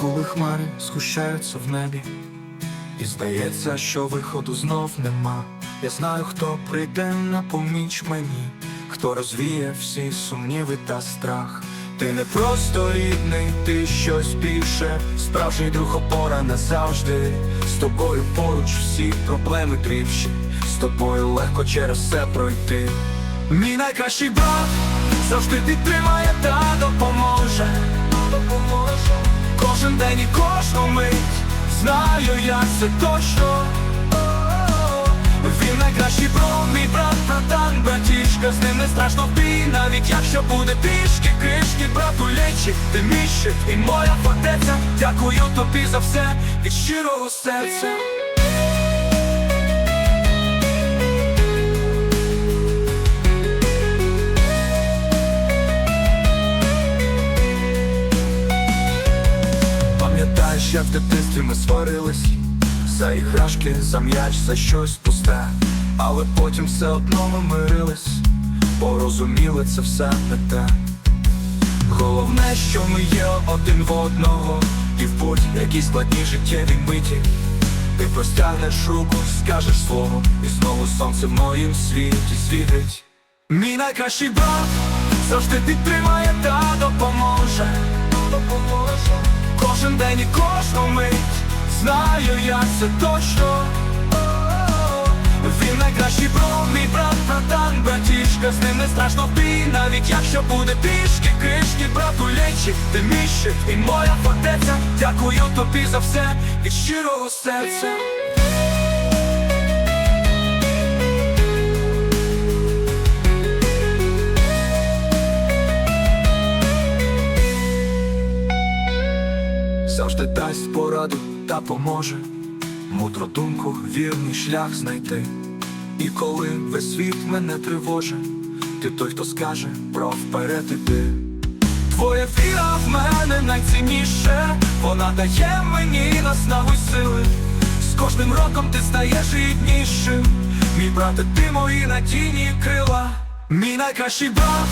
коли хмари згущаються в небі, і здається, що виходу знов нема. Я знаю, хто прийде на поміч мені, хто розвіє всі сумніви та страх. Ти не просто рідний, ти щось більше, справжній друг опора назавжди. З тобою поруч всі проблеми дрібші, з тобою легко через все пройти. Мій найкращий брат завжди підтримає та допоможе. допоможе. Кожен день і кожну мить знаю, я це точно. Він найкращий про мій брат, братан, братішка, з ним не страшно в бій, навіть якщо буде пішки, кришки, брату лечі, ти міще і моя фортеця. Дякую тобі за все від щирого серця. Як в дитинстві ми сварились. За іграшки, за м'яч, за щось пусте. Але потім все одно ми мирились Порозуміли це все не те. Головне, що ми є один в одного І в будь-якій складній життєвій миті. Ти простягнеш руку, скажеш слово І знову сонце в моїм світі світить. Мій найкращий брат завжди підтримає та допоможе. Допоможе Кожен день і кожну мить. Знаю, я це точно. Він найкращий бро, мій брат, братан, братішка. З ним не страшно бій, навіть якщо буде пішки, кришки, брату лечі, ти міще і моя фортеця. Дякую тобі за все від щирого серця Завжди дасть пораду та поможе. Мудру думку, вірний шлях знайти. І коли весь світ мене тривожить Ти той, хто скаже про вперед іти Твоя віра в мене найцінніше. Вона дає мені наснагу й сили З кожним роком ти стаєш ріднішим. Мій брате, ти мої надійні крила. Мій найкращий брат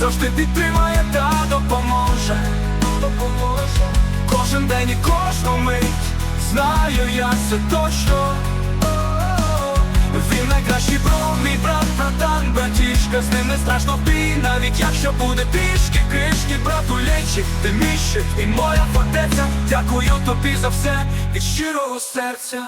завжди підтримає та допоможе день і кожну мить. Знаю, я це точно. Він найкращий бро, мій брат, братан, братішка. З ним не страшно бій, навіть якщо буде пішки, кришки, брату лечі, ти міще і моя фортеця. Дякую тобі за все від щирого серця